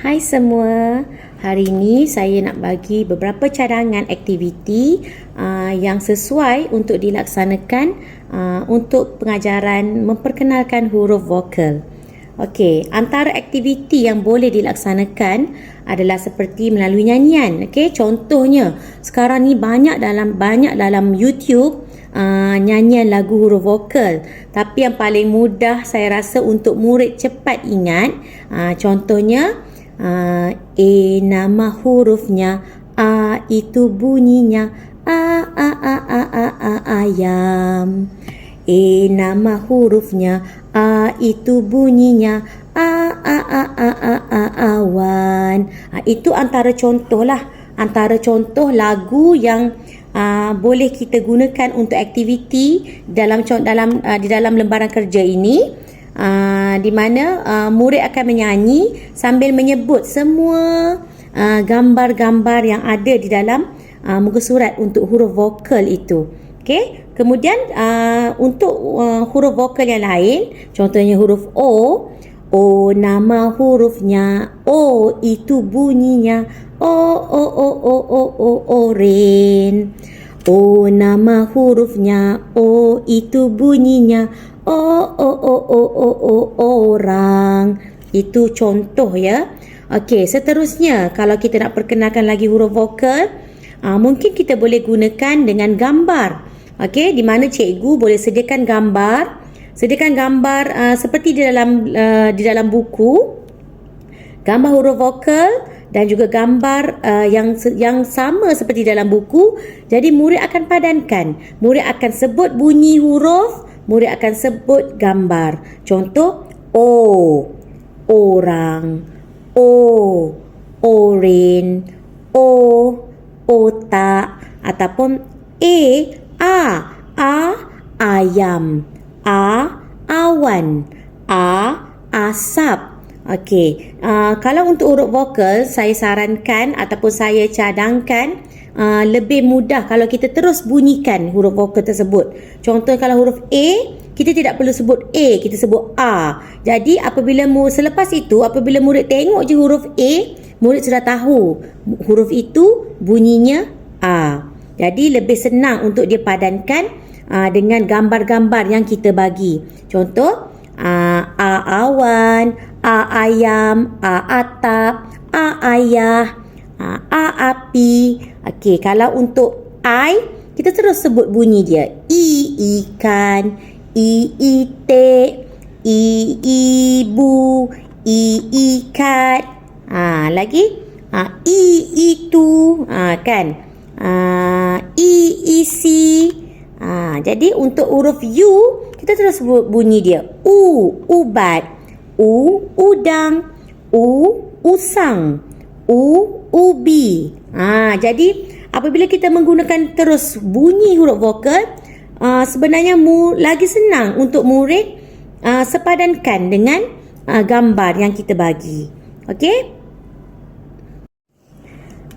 Hai semua. Hari ini saya nak bagi beberapa cadangan aktiviti uh, yang sesuai untuk dilaksanakan uh, untuk pengajaran memperkenalkan huruf vokal. Okey, antara aktiviti yang boleh dilaksanakan adalah seperti melalui nyanyian. Okey, contohnya sekarang ni banyak dalam banyak dalam YouTube uh, nyanyian lagu huruf vokal. Tapi yang paling mudah saya rasa untuk murid cepat ingat, uh, contohnya uh, E nama hurufnya A itu bunyinya A A A A A A ayam E nama hurufnya A itu bunyinya A A A A A A awan ha, Itu antara contoh lah Antara contoh lagu yang uh, boleh kita gunakan untuk aktiviti dalam dalam uh, di dalam lembaran kerja ini uh, di mana uh, murid akan menyanyi sambil menyebut semua uh, gambar-gambar yang ada di dalam uh, muka surat untuk huruf vokal itu. Okey, kemudian uh, untuk uh, huruf vokal yang lain, contohnya huruf O, O nama hurufnya, O itu bunyinya, O O O O O O oren. O nama hurufnya, O itu bunyinya, O O O O O O orang. Itu contoh ya. Okey, seterusnya kalau kita nak perkenalkan lagi huruf vokal, uh, mungkin kita boleh gunakan dengan gambar. Okey, di mana cikgu boleh sediakan gambar, sediakan gambar uh, seperti di dalam uh, di dalam buku, gambar huruf vokal dan juga gambar uh, yang yang sama seperti dalam buku. Jadi murid akan padankan. Murid akan sebut bunyi huruf, murid akan sebut gambar. Contoh O orang, O oren, O otak ataupun A a a ayam, A awan, A asap. Okey, uh, kalau untuk huruf vokal saya sarankan ataupun saya cadangkan uh, lebih mudah kalau kita terus bunyikan huruf vokal tersebut. Contoh kalau huruf A, kita tidak perlu sebut A, kita sebut A. Jadi apabila mu selepas itu apabila murid tengok je huruf A, murid sudah tahu huruf itu bunyinya A. Jadi lebih senang untuk dia padankan uh, dengan gambar-gambar yang kita bagi. Contoh uh, A awan, A ayam, A atap, A ayah, A api. Okey, kalau untuk I, kita terus sebut bunyi dia. I ikan, I itik, I ibu, I ikat. Ha, lagi? Ha, I itu. Ha, kan? Ha, I isi. Ha, jadi untuk huruf U, kita terus sebut bunyi dia. U, ubat u udang u usang u ubi. Ha jadi apabila kita menggunakan terus bunyi huruf vokal uh, sebenarnya mu lagi senang untuk murid uh, sepadankan dengan uh, gambar yang kita bagi. Okey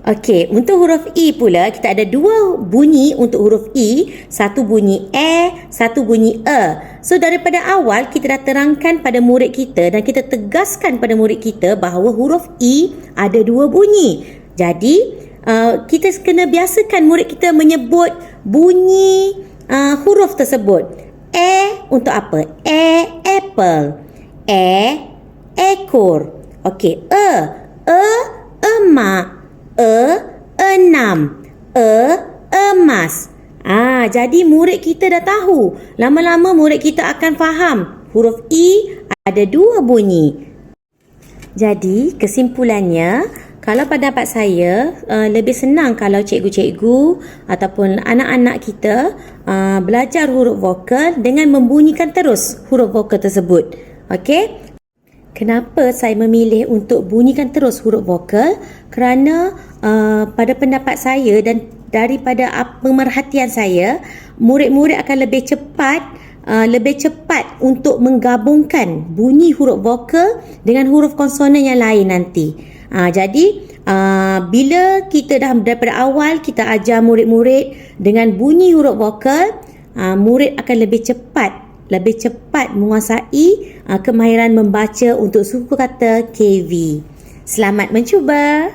Okey, untuk huruf E pula kita ada dua bunyi untuk huruf E. Satu bunyi E, satu bunyi E. So daripada awal kita dah terangkan pada murid kita dan kita tegaskan pada murid kita bahawa huruf E ada dua bunyi. Jadi uh, kita kena biasakan murid kita menyebut bunyi uh, huruf tersebut. E untuk apa? E apple. E ekor. Okey, E E emak e enam. E emas. Ah jadi murid kita dah tahu. Lama-lama murid kita akan faham. Huruf i ada dua bunyi. Jadi kesimpulannya kalau pendapat saya uh, lebih senang kalau cikgu-cikgu ataupun anak-anak kita uh, belajar huruf vokal dengan membunyikan terus huruf vokal tersebut. Okey Kenapa saya memilih untuk bunyikan terus huruf vokal? Kerana uh, pada pendapat saya dan daripada pemerhatian saya, murid-murid akan lebih cepat uh, lebih cepat untuk menggabungkan bunyi huruf vokal dengan huruf konsonan yang lain nanti. Uh, jadi uh, bila kita dah daripada awal kita ajar murid-murid dengan bunyi huruf vokal, uh, murid akan lebih cepat lebih cepat menguasai uh, kemahiran membaca untuk suku kata KV. Selamat mencuba!